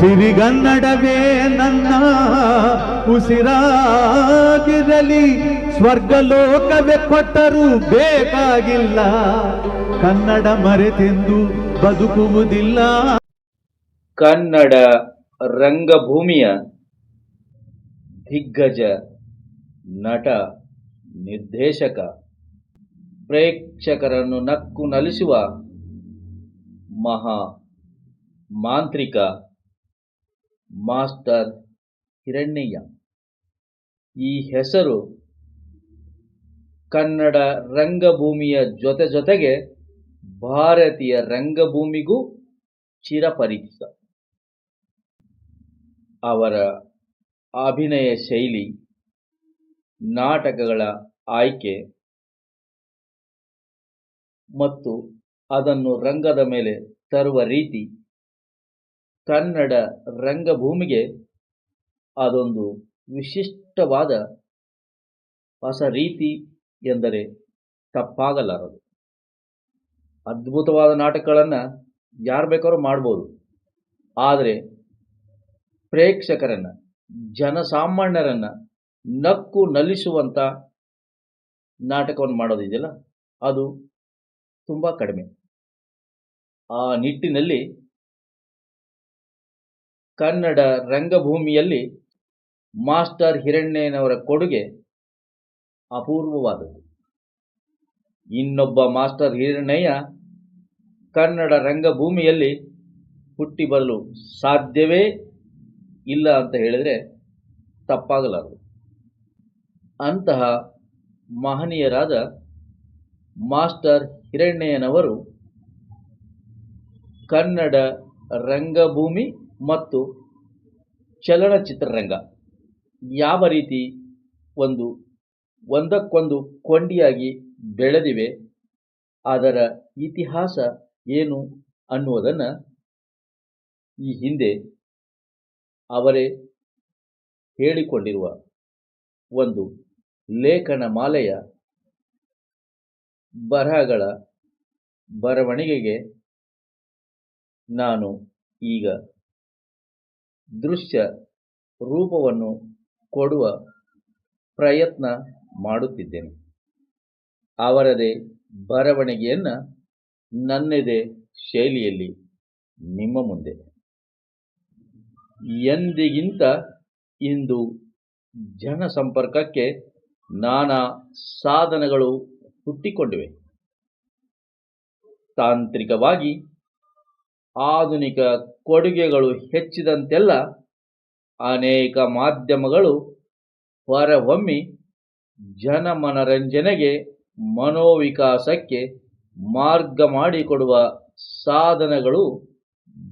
ಸಿರಿಗನ್ನಡವೇ ನನ್ನ ಉಸಿರಾಗಿರಲಿ, ಸ್ವರ್ಗಲೋಕವೇ ಕೊಟ್ಟರೂ ಬೇಕಾಗಿಲ್ಲ. ಕನ್ನಡ ಮರೆತೆಂದು ಬದುಕುವುದಿಲ್ಲ. ಕನ್ನಡ ರಂಗಭೂಮಿಯ ದಿಗ್ಗಜ ನಟ, ನಿರ್ದೇಶಕ, ಪ್ರೇಕ್ಷಕರನ್ನು ನಕ್ಕು ನಲಿಸುವ ಮಹಾ ಮಾಂತ್ರಿಕ ಮಾಸ್ಟರ್ ಹಿರಣ್ಣಯ್ಯ ಈ ಹೆಸರು ಕನ್ನಡ ರಂಗಭೂಮಿಯ ಜೊತೆ ಜೊತೆಗೆ ಭಾರತೀಯ ರಂಗಭೂಮಿಗೂ ಚಿರಪರಿಚಿತ. ಅವರ ಅಭಿನಯ ಶೈಲಿ, ನಾಟಕಗಳ ಆಯ್ಕೆ ಮತ್ತು ಅದನ್ನು ರಂಗದ ಮೇಲೆ ತರುವ ರೀತಿ ಕನ್ನಡ ರಂಗಭೂಮಿಗೆ ಅದೊಂದು ವಿಶಿಷ್ಟವಾದ ಹೊಸ ರೀತಿ ಎಂದರೆ ತಪ್ಪಾಗಲಾರದು. ಅದ್ಭುತವಾದ ನಾಟಕಗಳನ್ನು ಯಾರು ಬೇಕಾದ್ರೂ ಮಾಡ್ಬೋದು. ಆದರೆ ಪ್ರೇಕ್ಷಕರನ್ನು, ಜನಸಾಮಾನ್ಯರನ್ನು ನಕ್ಕು ನಲಿಸುವಂಥ ನಾಟಕವನ್ನು ಮಾಡೋದಿದೆಯಲ್ಲ ಅದು ತುಂಬ ಕಡಿಮೆ. ಆ ನಿಟ್ಟಿನಲ್ಲಿ ಕನ್ನಡ ರಂಗಭೂಮಿಯಲ್ಲಿ ಮಾಸ್ಟರ್ ಹಿರಣ್ಣಯ್ಯನವರ ಕೊಡುಗೆ ಅಪೂರ್ವವಾದದ್ದು. ಇನ್ನೊಬ್ಬ ಮಾಸ್ಟರ್ ಹಿರಣ್ಣಯ್ಯ ಕನ್ನಡ ರಂಗಭೂಮಿಯಲ್ಲಿ ಹುಟ್ಟಿ ಬರಲು ಸಾಧ್ಯವೇ ಇಲ್ಲ ಅಂತ ಹೇಳಿದರೆ ತಪ್ಪಾಗಲಾರದು. ಅಂತಹ ಮಹನೀಯರಾದ ಮಾಸ್ಟರ್ ಹಿರಣ್ಣಯ್ಯನವರು ಕನ್ನಡ ರಂಗಭೂಮಿ ಮತ್ತು ಚಲನಚಿತ್ರರಂಗ. ಯಾವ ರೀತಿ ಒಂದು, ಒಂದಕ್ಕೊಂದು ಕೊಂಡಿಯಾಗಿ ಬೆಳೆದಿವೆ, ಅದರ ಇತಿಹಾಸ ಏನು ಅನ್ನುವುದನ್ನು ಈ ಹಿಂದೆ ಅವರೇ ಹೇಳಿಕೊಂಡಿರುವ ಒಂದು ಲೇಖನ ಮಾಲೆಯ ಬರಹಗಳ ಬರವಣಿಗೆಗೆ ನಾನು ಈಗ ದೃಶ್ಯ ರೂಪವನ್ನು ಕೊಡುವ ಪ್ರಯತ್ನ ಮಾಡುತ್ತಿದ್ದೇನೆ. ಅವರದೇ ಬರವಣಿಗೆಯನ್ನು ನನ್ನದೇ ಶೈಲಿಯಲ್ಲಿ ನಿಮ್ಮ ಮುಂದೆ. ಎಂದಿಗಿಂತ ಇಂದು ಜನಸಂಪರ್ಕಕ್ಕೆ ನಾನಾ ಸಾಧನಗಳು ಹುಟ್ಟಿಕೊಂಡಿವೆ. ತಾಂತ್ರಿಕವಾಗಿ ಆಧುನಿಕ ಕೊಡುಗೆಗಳು ಹೆಚ್ಚಿದಂತೆಲ್ಲ ಅನೇಕ ಮಾಧ್ಯಮಗಳು ಹೊರಹೊಮ್ಮಿ ಜನಮನರಂಜನೆಗೆ, ಮನೋವಿಕಾಸಕ್ಕೆ ಮಾರ್ಗ ಮಾಡಿಕೊಡುವ ಸಾಧನಗಳು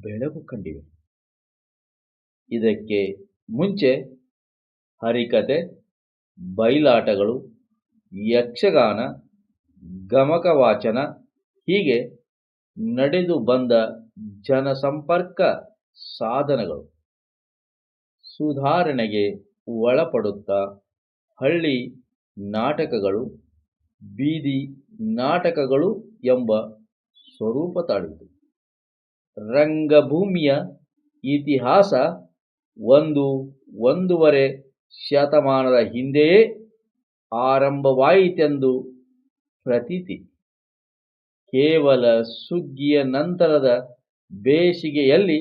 ಬೆಳಕು ಕಂಡಿವೆ. ಇದಕ್ಕೆ ಮುಂಚೆ ಹರಿಕತೆ ಬಯಲಾಟಗಳು ಯಕ್ಷಗಾನ ಗಮಕ ವಾಚನ ಹೀಗೆ ನಡೆದು ಬಂದ ಜನಸಂಪರ್ಕ ಸಾಧನಗಳು. ಸುಧಾರಣೆಗೆ ಒಳಪಡುತ್ತಾ ಹಳ್ಳಿ ನಾಟಕಗಳು, ಬೀದಿ ನಾಟಕಗಳು ಎಂಬ ಸ್ವರೂಪ ತಾಳಿತು ರಂಗಭೂಮಿಯ ಇತಿಹಾಸ ಒಂದು ಒಂದೂವರೆ ಶತಮಾನದ ಹಿಂದೆಯೇ ಆರಂಭವಾಯಿತೆಂದು ಪ್ರತೀತಿ. ಕೇವಲ ಸುಗ್ಗಿಯ ನಂತರದ ಬೇಸಿಗೆಯಲ್ಲಿ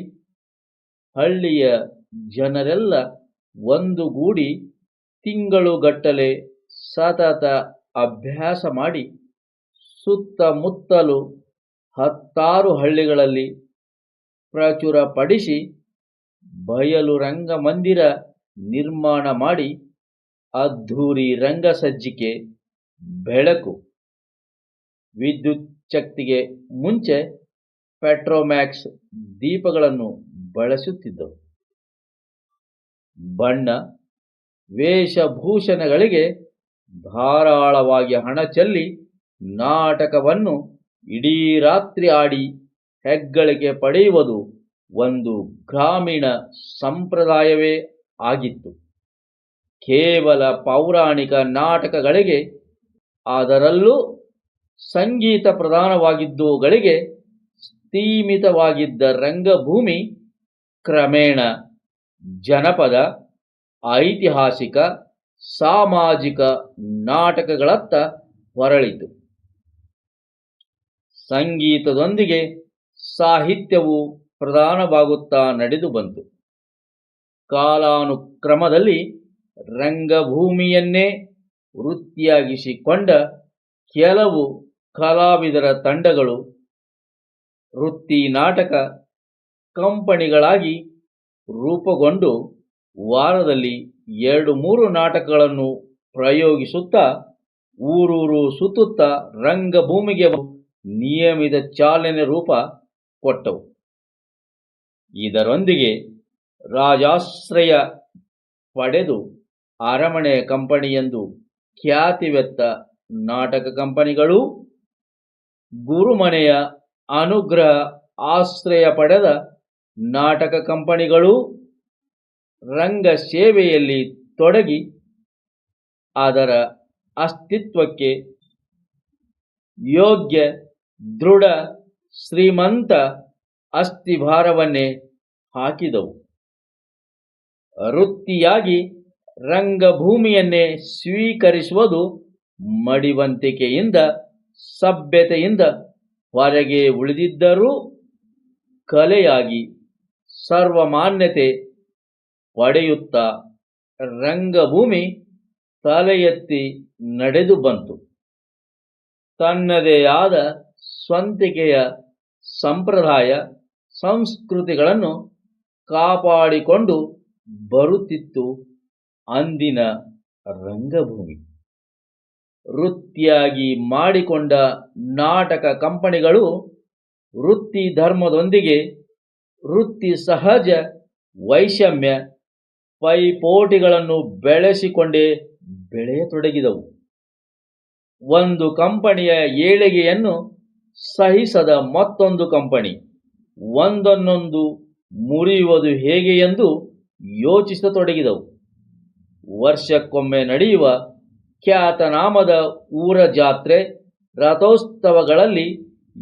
ಹಳ್ಳಿಯ ಜನರೆಲ್ಲ ಒಂದುಗೂಡಿ ತಿಂಗಳುಗಟ್ಟಲೆ ಸತತ ಅಭ್ಯಾಸ ಮಾಡಿ ಸುತ್ತಮುತ್ತಲು ಹತ್ತಾರು ಹಳ್ಳಿಗಳಲ್ಲಿ ಪ್ರಚುರಪಡಿಸಿ ಬಯಲು ರಂಗಮಂದಿರ ನಿರ್ಮಾಣ ಮಾಡಿ ಅದ್ಧೂರಿ ರಂಗಸಜ್ಜಿಕೆ, ಬೆಳಕು, ವಿದ್ಯುತ್ ಶಕ್ತಿಗೆ ಮುಂಚೆ ಪೆಟ್ರೋಮ್ಯಾಕ್ಸ್ ದೀಪಗಳನ್ನು ಬಳಸುತ್ತಿದ್ದವು. ಬಣ್ಣ, ವೇಷಭೂಷಣಗಳಿಗೆ ಧಾರಾಳವಾಗಿ ಹಣ ಚೆಲ್ಲಿ ನಾಟಕವನ್ನು ಇಡೀ ರಾತ್ರಿ ಆಡಿ ಹೆಗ್ಗಳಿಕೆ ಪಡೆಯುವುದು ಒಂದು ಗ್ರಾಮೀಣ ಸಂಪ್ರದಾಯವೇ ಆಗಿತ್ತು. ಕೇವಲ ಪೌರಾಣಿಕ ನಾಟಕಗಳಿಗೆ, ಅದರಲ್ಲೂ ಸಂಗೀತ ಪ್ರಧಾನವಾಗಿದ್ದುಗಳಿಗೆ ಸೀಮಿತವಾಗಿದ್ದ ರಂಗಭೂಮಿ ಕ್ರಮೇಣ ಜನಪದ, ಐತಿಹಾಸಿಕ, ಸಾಮಾಜಿಕ ನಾಟಕಗಳತ್ತ ಹೊರಳಿತು. ಸಂಗೀತದೊಂದಿಗೆ ಸಾಹಿತ್ಯವು ಪ್ರಧಾನವಾಗುತ್ತಾ ನಡೆದು ಬಂತು. ಕಾಲಾನುಕ್ರಮದಲ್ಲಿ ರಂಗಭೂಮಿಯನ್ನೇ ವೃತ್ತಿಯಾಗಿಸಿಕೊಂಡ ಕೆಲವು ಕಲಾವಿದರ ತಂಡಗಳು ವೃತ್ತಿ ನಾಟಕ ಕಂಪನಿಗಳಾಗಿ ರೂಪುಗೊಂಡು ವಾರದಲ್ಲಿ ಎರಡು ಮೂರು ನಾಟಕಗಳನ್ನು ಪ್ರಯೋಗಿಸುತ್ತಾ, ಊರೂರು ಸುತ್ತುತ್ತಾ ರಂಗಭೂಮಿಗೆ ನಿಯಮಿತ ಚಾಲನೆ ರೂಪ ಕೊಟ್ಟವು. ಇದರೊಂದಿಗೆ ರಾಜಾಶ್ರಯ ಪಡೆದು ಅರಮನೆ ಎಂದು ಖ್ಯಾತಿವೆತ್ತ ನಾಟಕ ಕಂಪನಿಗಳು ಗುರುಮನೆಯ ಅನುಗ್ರಹ ಆಶ್ರಯ ಪಡೆದ ನಾಟಕ ಕಂಪನಿಗಳು ರಂಗ ಸೇವೆಯಲ್ಲಿ ತೊಡಗಿ ಅದರ ಅಸ್ತಿತ್ವಕ್ಕೆ ಯೋಗ್ಯ, ದೃಢ, ಶ್ರೀಮಂತ ಅಸ್ಥಿಭಾರವನ್ನೇ ಹಾಕಿದವು. ವೃತ್ತಿಯಾಗಿ ರಂಗಭೂಮಿಯನ್ನೇ ಸ್ವೀಕರಿಸುವುದು ಮಡಿವಂತಿಕೆಯಿಂದ, ಸಭ್ಯತೆಯಿಂದ ಹೊರಗೆ ಉಳಿದಿದ್ದರೂ ಕಲೆಯಾಗಿ ಸರ್ವಮಾನ್ಯತೆ ಪಡೆಯುತ್ತ ರಂಗಭೂಮಿ ತಲೆ ಎತ್ತಿ ನಡೆದು ಬಂತು. ತನ್ನದೇ ಆದ ಸ್ವಂತಿಕೆಯ ಸಂಪ್ರದಾಯ, ಸಂಸ್ಕೃತಿಗಳನ್ನು ಕಾಪಾಡಿಕೊಂಡು ಬರುತ್ತಿತ್ತು ಅಂದಿನ ರಂಗಭೂಮಿ. ವೃತ್ತಿಯಾಗಿ ಮಾಡಿಕೊಂಡ ನಾಟಕ ಕಂಪನಿಗಳು ವೃತ್ತಿ ಧರ್ಮದೊಂದಿಗೆ ವೃತ್ತಿ ಸಹಜ ವೈಷಮ್ಯ ಪೈಪೋಟಿಗಳನ್ನು ಬೆಳೆಸಿಕೊಂಡೇ ಬೆಳೆಯತೊಡಗಿದವು. ಒಂದು ಕಂಪನಿಯ ಏಳಿಗೆಯನ್ನು ಸಹಿಸದ ಮತ್ತೊಂದು ಕಂಪನಿ ಒಂದನ್ನೊಂದು ಮುರಿಯುವುದು ಹೇಗೆ ಎಂದು ಯೋಚಿಸತೊಡಗಿದವು. ವರ್ಷಕ್ಕೊಮ್ಮೆ ನಡೆಯುವ ಖ್ಯಾತನಾಮದ ಊರ ಜಾತ್ರೆ ರಥೋತ್ಸವಗಳಲ್ಲಿ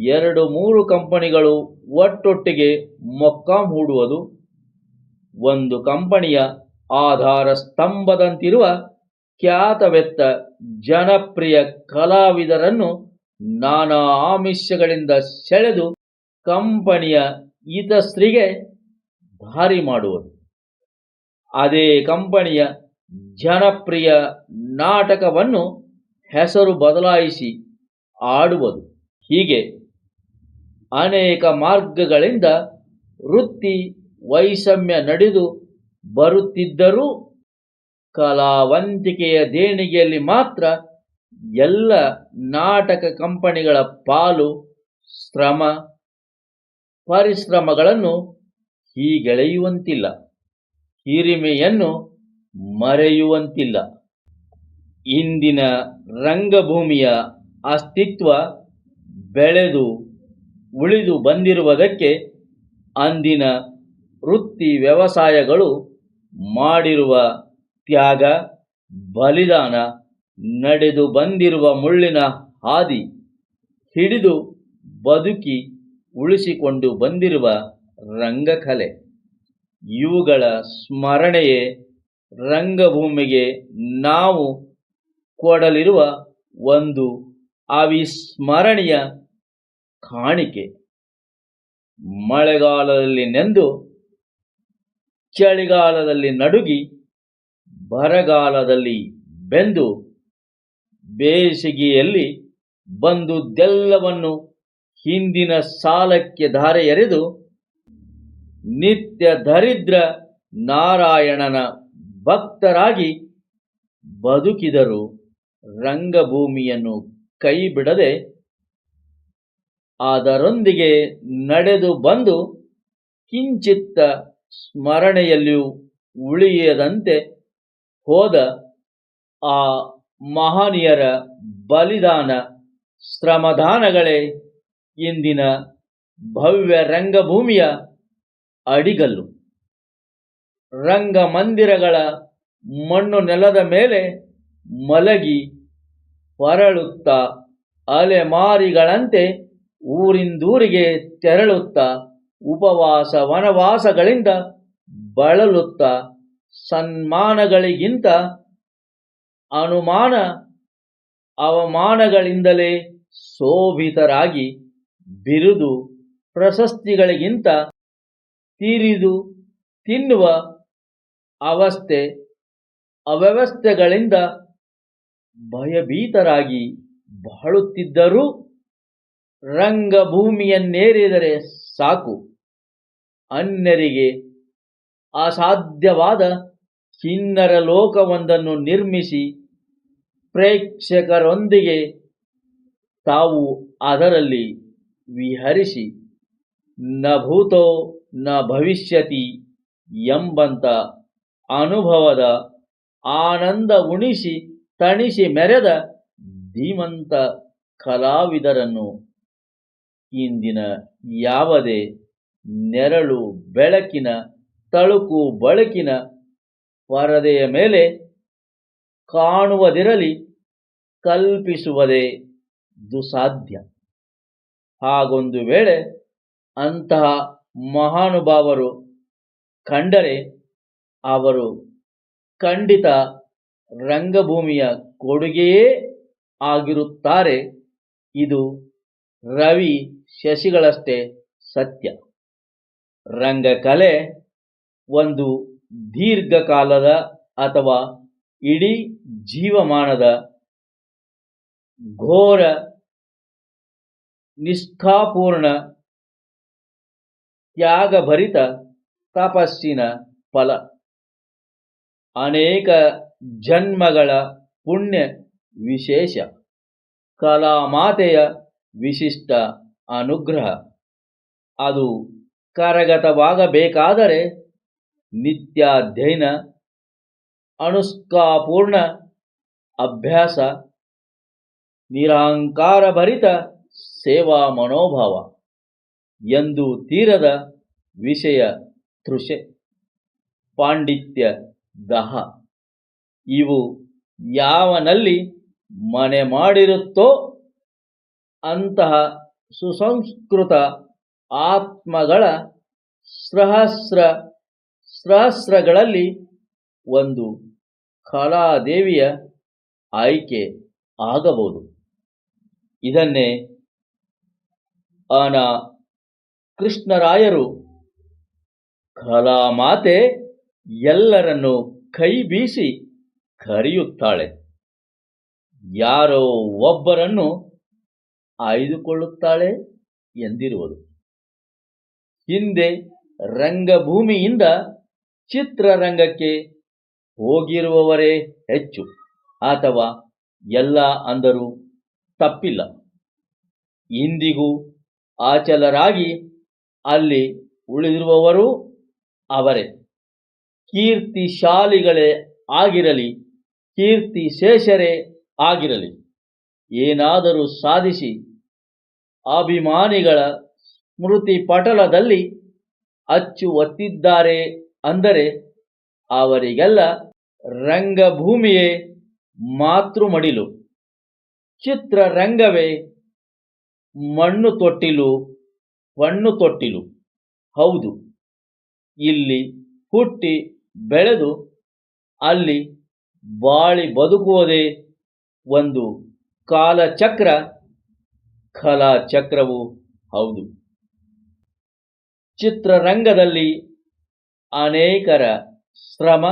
ಎರಡು ಮೂರು ಕಂಪನಿಗಳು ಒಟ್ಟೊಟ್ಟಿಗೆ ಮೊಕ್ಕಾಂ ಹೂಡುವುದು. ಒಂದು ಕಂಪನಿಯ ಆಧಾರ ಸ್ತಂಭದಂತಿರುವ ಖ್ಯಾತವೆತ್ತ ಜನಪ್ರಿಯ ಕಲಾವಿದರನ್ನು ನಾನಾ ಆಮಿಷಗಳಿಂದ ಸೆಳೆದು ಕಂಪನಿಯ ಹಿತಶ್ರೀಗೆ ದಾರಿ ಮಾಡುವುದು ಅದೇ ಕಂಪನಿಯ ಜನಪ್ರಿಯ ನಾಟಕವನ್ನು ಹೆಸರು ಬದಲಾಯಿಸಿ ಆಡುವುದು. ಹೀಗೆ ಅನೇಕ ಮಾರ್ಗಗಳಿಂದ ವೃತ್ತಿ ವೈಷಮ್ಯ ನಡೆದು ಬರುತ್ತಿದ್ದರೂ ಕಲಾವಂತಿಕೆಯ ದೇಣಿಗೆಯಲ್ಲಿ ಮಾತ್ರ ಎಲ್ಲ ನಾಟಕ ಕಂಪನಿಗಳ ಪಾಲು, ಶ್ರಮ, ಪರಿಶ್ರಮಗಳನ್ನು ಹೀಗೆಳೆಯುವಂತಿಲ್ಲ. ಹಿರಿಮೆಯನ್ನು ಮರೆಯುವಂತಿಲ್ಲ. ಇಂದಿನ ರಂಗಭೂಮಿಯ ಅಸ್ತಿತ್ವ ಬೆಳೆದು ಉಳಿದು ಬಂದಿರುವುದಕ್ಕೆ ಅಂದಿನ ವೃತ್ತಿ ವ್ಯವಸಾಯಗಳು ಮಾಡಿರುವ ತ್ಯಾಗ, ಬಲಿದಾನ, ನಡೆದು ಬಂದಿರುವ ಮುಳ್ಳಿನ ಹಾದಿ, ಹಿಡಿದು ಬದುಕಿ ಉಳಿಸಿಕೊಂಡು ಬಂದಿರುವ ರಂಗಕಲೆ. ಇವುಗಳ ಸ್ಮರಣೆಯೇ ರಂಗಭೂಮಿಗೆ ನಾವು ಕೊಡಲಿರುವ ಒಂದು ಅವಿಸ್ಮರಣೀಯ ಕಾಣಿಕೆ. ಮಳೆಗಾಲದಲ್ಲಿ ನೆಂದು, ಚಳಿಗಾಲದಲ್ಲಿ ನಡುಗಿ, ಬರಗಾಲದಲ್ಲಿ ಬೆಂದು, ಬೇಸಿಗೆಯಲ್ಲಿ ಬಂದುದೆಲ್ಲವನ್ನು ಹಿಂದಿನ ಸಾಲಕ್ಕೆ ಧಾರೆ ಎರೆದು ನಿತ್ಯ ದರಿದ್ರ ನಾರಾಯಣನ ಭಕ್ತರಾಗಿ ಬದುಕಿದರು ರಂಗಭೂಮಿಯನ್ನು ಕೈ ಬಿಡದೆ ಅದರೊಂದಿಗೆ ನಡೆದು ಬಂದು ಕಿಂಚಿತ್ತ ಸ್ಮರಣೆಯಲ್ಲಿಯೂ ಉಳಿಯದಂತೆ ಹೋದ ಆ ಮಹನೀಯರ ಬಲಿದಾನ ಶ್ರಮದಾನಗಳೇ ಇಂದಿನ ಭವ್ಯ ರಂಗಭೂಮಿಯ ಅಡಿಗಲ್ಲು. ರಂಗಮಂದಿರಗಳ ಮಣ್ಣು ನೆಲದ ಮೇಲೆ ಮಲಗಿ ಹೊರಳುತ್ತಾ ಅಲೆಮಾರಿಗಳಂತೆ ಊರಿಂದೂರಿಗೆ ತೆರಳುತ್ತಾ, ಉಪವಾಸ ವನವಾಸಗಳಿಂದ ಬಳಲುತ್ತ, ಸನ್ಮಾನಗಳಿಗಿಂತ ಅನುಮಾನ ಅವಮಾನಗಳಿಂದಲೇ ಶೋಭಿತರಾಗಿ ಬಿರುದು ಪ್ರಶಸ್ತಿಗಳಿಗಿಂತ ತೀರಿದು ತಿನ್ನುವ ಅವಸ್ಥೆ ಅವ್ಯವಸ್ಥೆಗಳಿಂದ ಭಯಭೀತರಾಗಿ ಬಾಳುತ್ತಿದ್ದರೂ ರಂಗಭೂಮಿಯನ್ನೇರಿದರೆ ಸಾಕು. ಅನ್ಯರಿಗೆ ಅಸಾಧ್ಯವಾದ ಕಿನ್ನರ ಲೋಕವೊಂದನ್ನು ನಿರ್ಮಿಸಿ ಪ್ರೇಕ್ಷಕರೊಂದಿಗೆ ತಾವು ಅದರಲ್ಲಿ ವಿಹರಿಸಿ, ನ ಭೂತೋ ನ ಭವಿಷ್ಯತಿ ಎಂಬಂತ ಅನುಭವದ ಆನಂದ ಉಣಿಸಿ, ತಣಿಸಿ ಮೆರೆದ ಧೀಮಂತ ಕಲಾವಿದರನ್ನು ಇಂದಿನ ಯಾವುದೇ ನೆರಳು ಬೆಳಕಿನ, ತಳುಕು ಬಳಕಿನ ಪರದೆಯ ಮೇಲೆ ಕಾಣುವುದಿರಲಿ, ಕಲ್ಪಿಸುವುದೇ ದುಸಾಧ್ಯ. ಹಾಗೊಂದು ವೇಳೆ ಅಂತಹ ಮಹಾನುಭಾವರು ಕಂಡರೆ ಅವರು ಖಂಡಿತ ರಂಗಭೂಮಿಯ ಕೊಡುಗೆಯೇ ಆಗಿರುತ್ತಾರೆ. ಇದು ರವಿ ಶಶಿಗಳಷ್ಟೇ ಸತ್ಯ. ರಂಗಕಲೆ ಒಂದು ದೀರ್ಘಕಾಲದ ಅಥವಾ ಇಡೀ ಜೀವಮಾನದ ಘೋರ ನಿಷ್ಠಾಪೂರ್ಣ ತ್ಯಾಗಭರಿತ ತಪಸ್ಸಿನ ಫಲ. ಅನೇಕ ಜನ್ಮಗಳ ಪುಣ್ಯ ವಿಶೇಷ. ಕಲಾಮಾತೆಯ ವಿಶಿಷ್ಟ ಅನುಗ್ರಹ. ಅದು ಕರಗತವಾಗಬೇಕಾದರೆ ನಿತ್ಯಾಧ್ಯಯನ ಅನುಷ್ಕಾಪೂರ್ಣ ಅಭ್ಯಾಸ ನಿರಹಂಕಾರಭರಿತ ಸೇವಾ ಮನೋಭಾವ ಎಂದು ತೀರದ ವಿಷಯ ತೃಷೆ. ಪಾಂಡಿತ್ಯ ದಹ. ಇವು ಯಾವನಲ್ಲಿ ಮನೆ ಮಾಡಿರುತ್ತೋ ಅಂತಹ ಸುಸಂಸ್ಕೃತ ಆತ್ಮಗಳ ಸಹಸ್ರ ಸಹಸ್ರಗಳಲ್ಲಿ ಒಂದು ಕಲಾದೇವಿಯ ಆಯ್ಕೆ ಆಗಬಹುದು. ಇದನ್ನೇ ಆನ ಕೃಷ್ಣರಾಯರು ಕಲಾಮಾತೆ ಎಲ್ಲರನ್ನು ಕೈ ಬೀಸಿ ಕರೆಯುತ್ತಾಳೆ. ಯಾರೋ ಒಬ್ಬರನ್ನು ಆಯ್ದುಕೊಳ್ಳುತ್ತಾಳೆ ಎಂದಿರುವುದು. ಹಿಂದೆ ರಂಗಭೂಮಿಯಿಂದ ಚಿತ್ರರಂಗಕ್ಕೆ ಹೋಗಿರುವವರೇ ಹೆಚ್ಚು. ಅಥವಾ ಎಲ್ಲ ಅಂದರೂ ತಪ್ಪಿಲ್ಲ. ಇಂದಿಗೂ ಆಚಲರಾಗಿ ಅಲ್ಲಿ ಉಳಿದಿರುವವರು ಅವರೇ. ಕೀರ್ತಿಶಾಲಿಗಳೇ ಆಗಿರಲಿ, ಕೀರ್ತಿ ಶೇಷರೇ ಆಗಿರಲಿ. ಏನಾದರೂ ಸಾಧಿಸಿ, ಅಭಿಮಾನಿಗಳ ಸ್ಮೃತಿ ಪಟಲದಲ್ಲಿ ಅಚ್ಚು ಒತ್ತಿದ್ದಾರೆ ಅಂದರೆ ಅವರಿಗೆಲ್ಲ ರಂಗಭೂಮಿಯೇ ಮಾತೃಮಡಿಲು. ಚಿತ್ರರಂಗವೇ ಮಣ್ಣು ತೊಟ್ಟಿಲು ಮಣ್ಣು ತೊಟ್ಟಿಲು. ಹೌದು, ಇಲ್ಲಿ ಹುಟ್ಟಿ ಬೆಳೆದು ಅಲ್ಲಿ ಬಾಳಿ ಬದುಕುವುದೇ ಒಂದು ಕಾಲಚಕ್ರ, ಕಲಾಚಕ್ರವೂ ಹೌದು. ಚಿತ್ರರಂಗದಲ್ಲಿ ಅನೇಕರ ಶ್ರಮ,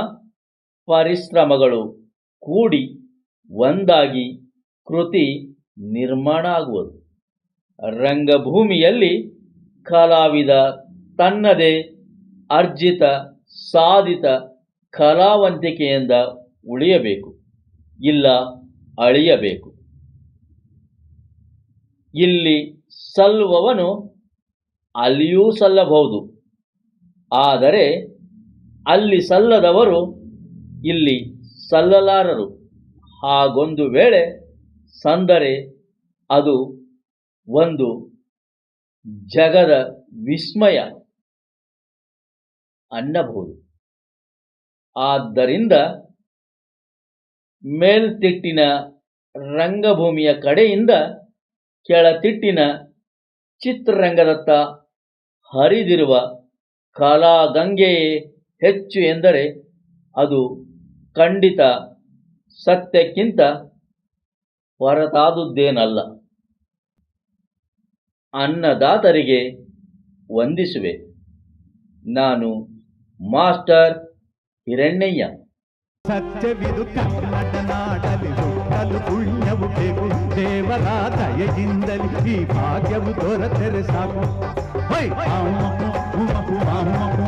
ಪರಿಶ್ರಮಗಳು ಕೂಡಿ ಒಂದಾಗಿ ಕೃತಿ ನಿರ್ಮಾಣ ಆಗುವುದು. ರಂಗಭೂಮಿಯಲ್ಲಿ ಕಲಾವಿದ ತನ್ನದೇ ಅರ್ಜಿತ ಸಾಧಿತ ಕಲಾವಂತಿಕೆಯಿಂದ ಉಳಿಯಬೇಕು, ಇಲ್ಲ ಅಳಿಯಬೇಕು. ಇಲ್ಲಿ ಸಲ್ಲುವವನು ಅಲ್ಲಿಯೂ ಸಲ್ಲಬಹುದು, ಆದರೆ ಅಲ್ಲಿ ಸಲ್ಲದವರು ಇಲ್ಲಿ ಸಲ್ಲಲಾರರು. ಹಾಗೊಂದು ವೇಳೆ ಸಂದರೆ ಅದು ಒಂದು ಜಗದ ವಿಸ್ಮಯ. ಅನ್ನಬಹುದು. ಆದ್ದರಿಂದ ಮೇಲ್ತಿಟ್ಟಿನ ರಂಗಭೂಮಿಯ ಕಡೆಯಿಂದ ಕೆಳತಿಟ್ಟಿನ ಚಿತ್ರರಂಗದತ್ತ ಹರಿದಿರುವ ಕಲಾಗಂಗೆಯೇ ಹೆಚ್ಚು ಎಂದರೆ ಅದು ಖಂಡಿತ ಸತ್ಯಕ್ಕಿಂತ ಹೊರತಾದುದ್ದೇನಲ್ಲ. ಅನ್ನದಾತರಿಗೆ ವಂದಿಸುವೆ. ನಾನು ಮಾಸ್ಟರ್ ಹಿರಣ್ಣಯ್ಯ ಸತ್ಯವಿದು ಕನ್ನಡ ನಾಡಲಿ ಹುಟ್ಟಲು ಪುಣ್ಯವು ಬೇಕು ದೇವರ ದಯೆಯಿಂದಲಿ ಈ ಭಾಗ್ಯವು ದೊರೆತರೆ ಸಾಕು ಹೈ! ಅಮ್ಮ, ಉಮ್ಮ, ಉಮ್ಮ, ಅಮ್ಮ,